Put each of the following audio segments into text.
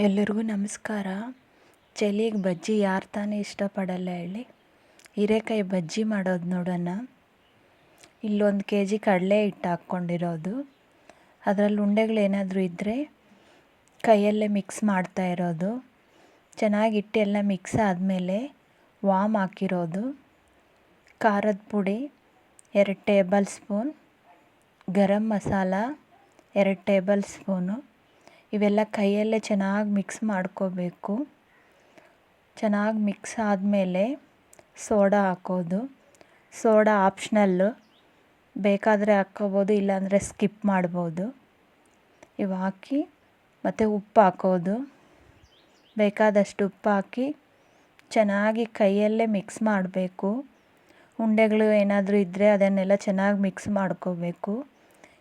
ಎಲ್ರಿಗೂ ನಮಸ್ಕಾರ. ಚಳಿಗೆ ಬಜ್ಜಿ ಯಾರು ತಾನೇ ಇಷ್ಟಪಡಲ್ಲ ಹೇಳಿ. ಹೀರೆಕಾಯಿ ಬಜ್ಜಿ ಮಾಡೋದು ನೋಡೋಣ. ಇಲ್ಲೊಂದು ಕೆ ಜಿ ಕಡಲೆ ಹಿಟ್ಟು ಹಾಕ್ಕೊಂಡಿರೋದು. ಅದರಲ್ಲಿ ಉಂಡೆಗಳೇನಾದರೂ ಇದ್ದರೆ ಕೈಯಲ್ಲೇ ಮಿಕ್ಸ್ ಮಾಡ್ತಾ ಇರೋದು. ಚೆನ್ನಾಗಿ ಹಿಟ್ಟೆಲ್ಲ ಮಿಕ್ಸ್ ಆದಮೇಲೆ ವಾಮ್ ಹಾಕಿರೋದು. ಖಾರದ ಪುಡಿ, ಎರಡು ಟೇಬಲ್ ಸ್ಪೂನ್ ಗರಂ ಮಸಾಲ, ಎರಡು ಟೇಬಲ್ ಸ್ಪೂನು ಇವೆಲ್ಲ ಕೈಯಲ್ಲೇ ಚೆನ್ನಾಗಿ ಮಿಕ್ಸ್ ಮಾಡ್ಕೋಬೇಕು. ಚೆನ್ನಾಗಿ ಮಿಕ್ಸ್ ಆದಮೇಲೆ ಸೋಡಾ ಹಾಕೋದು. ಸೋಡಾ ಆಪ್ಷನಲ್ಲು ಬೇಕಾದರೆ ಹಾಕ್ಕೋಬೋದು, ಇಲ್ಲಾಂದರೆ ಸ್ಕಿಪ್ ಮಾಡ್ಬೋದು. ಇವು ಹಾಕಿ ಮತ್ತು ಉಪ್ಪು ಹಾಕೋದು. ಬೇಕಾದಷ್ಟು ಉಪ್ಪು ಹಾಕಿ ಚೆನ್ನಾಗಿ ಕೈಯಲ್ಲೇ ಮಿಕ್ಸ್ ಮಾಡಬೇಕು. ಉಂಡೆಗಳು ಏನಾದರೂ ಇದ್ದರೆ ಅದನ್ನೆಲ್ಲ ಚೆನ್ನಾಗಿ ಮಿಕ್ಸ್ ಮಾಡ್ಕೋಬೇಕು.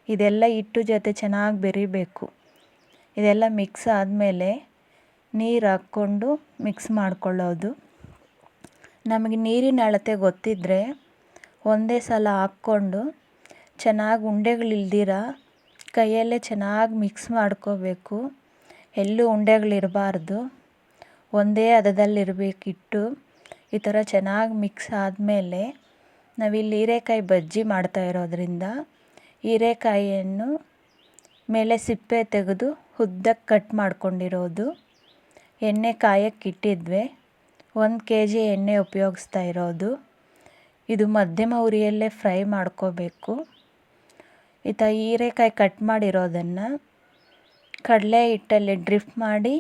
ಇದೆಲ್ಲ ಹಿಟ್ಟು ಜೊತೆ ಚೆನ್ನಾಗಿ ಬೆರಿಬೇಕು. ಇದೆಲ್ಲ ಮಿಕ್ಸ್ ಆದಮೇಲೆ ನೀರು ಹಾಕ್ಕೊಂಡು ಮಿಕ್ಸ್ ಮಾಡ್ಕೊಳ್ಳೋದು. ನಮಗೆ ನೀರಿನ ಅಳತೆ ಗೊತ್ತಿದ್ದರೆ ಒಂದೇ ಸಲ ಹಾಕ್ಕೊಂಡು ಚೆನ್ನಾಗಿ ಉಂಡೆಗಳಿಲ್ದಿರ ಕೈಯಲ್ಲೇ ಚೆನ್ನಾಗಿ ಮಿಕ್ಸ್ ಮಾಡ್ಕೋಬೇಕು. ಎಲ್ಲೂ ಉಂಡೆಗಳಿರಬಾರ್ದು ಒಂದೇ ಅದದಲ್ಲಿರಬೇಕಿಟ್ಟು ಈ ಥರ ಚೆನ್ನಾಗಿ ಮಿಕ್ಸ್ ಆದಮೇಲೆ ನಾವಿಲ್ಲಿ ಹೀರೆಕಾಯಿ ಬಜ್ಜಿ ಮಾಡ್ತಾ ಇರೋದ್ರಿಂದ ಹೀರೆಕಾಯಿಯನ್ನು ಮೇಲೆ ಸಿಪ್ಪೆ ತೆಗೆದು ಉದ್ದಕ್ಕೆ ಕಟ್ ಮಾಡ್ಕೊಂಡಿರೋದು. ಎಣ್ಣೆ ಕಾಯಕ್ಕೆ ಇಟ್ಟಿದ್ವಿ. ಒಂದು ಕೆ ಜಿ ಎಣ್ಣೆ ಉಪಯೋಗಿಸ್ತಾ ಇರೋದು. ಇದು ಮಧ್ಯಮ ಉರಿಯಲ್ಲೇ ಫ್ರೈ ಮಾಡ್ಕೋಬೇಕು. ಈ ಥರ ಹೀರೆಕಾಯಿ ಕಟ್ ಮಾಡಿರೋದನ್ನು ಕಡಲೆ ಹಿಟ್ಟಲ್ಲಿ ಡ್ರಿಪ್ ಮಾಡಿ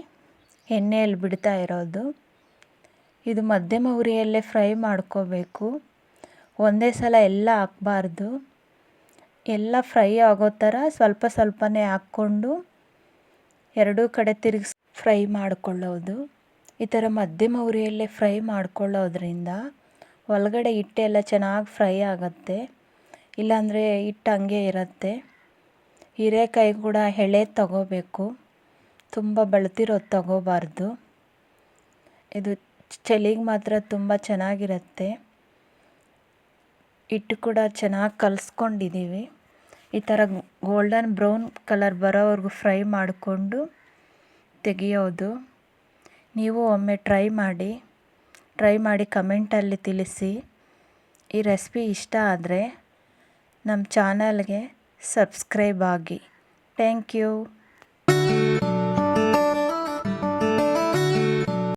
ಎಣ್ಣೆಯಲ್ಲಿ ಬಿಡ್ತಾ ಇರೋದು. ಇದು ಮಧ್ಯಮ ಉರಿಯಲ್ಲೇ ಫ್ರೈ ಮಾಡ್ಕೋಬೇಕು. ಒಂದೇ ಸಲ ಎಲ್ಲ ಹಾಕ್ಬಾರ್ದು. ಎಲ್ಲ ಫ್ರೈ ಆಗೋ ಥರ ಸ್ವಲ್ಪ ಸ್ವಲ್ಪನೇ ಹಾಕ್ಕೊಂಡು ಎರಡೂ ಕಡೆ ತಿರುಗಿಸಿ ಫ್ರೈ ಮಾಡಿಕೊಳ್ಳೋದು. ಈ ಥರ ಮಧ್ಯಮ ಉರಿಯಲ್ಲೇ ಫ್ರೈ ಮಾಡಿಕೊಳ್ಳೋದ್ರಿಂದ ಒಳಗಡೆ ಹಿಟ್ಟೆಲ್ಲ ಚೆನ್ನಾಗಿ ಫ್ರೈ ಆಗುತ್ತೆ. ಇಲ್ಲಾಂದರೆ ಹಿಟ್ಟು ಹಂಗೆ ಇರುತ್ತೆ. ಹೀರೆಕಾಯಿ ಕೂಡ ಎಳೆ ತಗೋಬೇಕು. ತುಂಬ ಬೆಳ್ತಿರೋದು ತಗೋಬಾರ್ದು. ಇದು ಚಳಿಗೆ ಮಾತ್ರ ತುಂಬ ಚೆನ್ನಾಗಿರುತ್ತೆ. ಹಿಟ್ಟು ಕೂಡ ಚೆನ್ನಾಗಿ ಕಲಿಸ್ಕೊಂಡಿದ್ದೀವಿ ಈ ಥರ ಗೋಲ್ಡನ್ ಬ್ರೌನ್ ಕಲರ್ ಬರೋವರೆಗೂ ಫ್ರೈ ಮಾಡಿಕೊಂಡು ತೆಗೆಯೋದು. ನೀವು ಒಮ್ಮೆ ಟ್ರೈ ಮಾಡಿ ಟ್ರೈ ಮಾಡಿ ಕಮೆಂಟಲ್ಲಿ ತಿಳಿಸಿ. ಈ ರೆಸಿಪಿ ಇಷ್ಟ ಆದರೆ ನಮ್ಮ ಚಾನಲ್ಗೆ ಸಬ್ಸ್ಕ್ರೈಬ್ ಆಗಿ. Thank you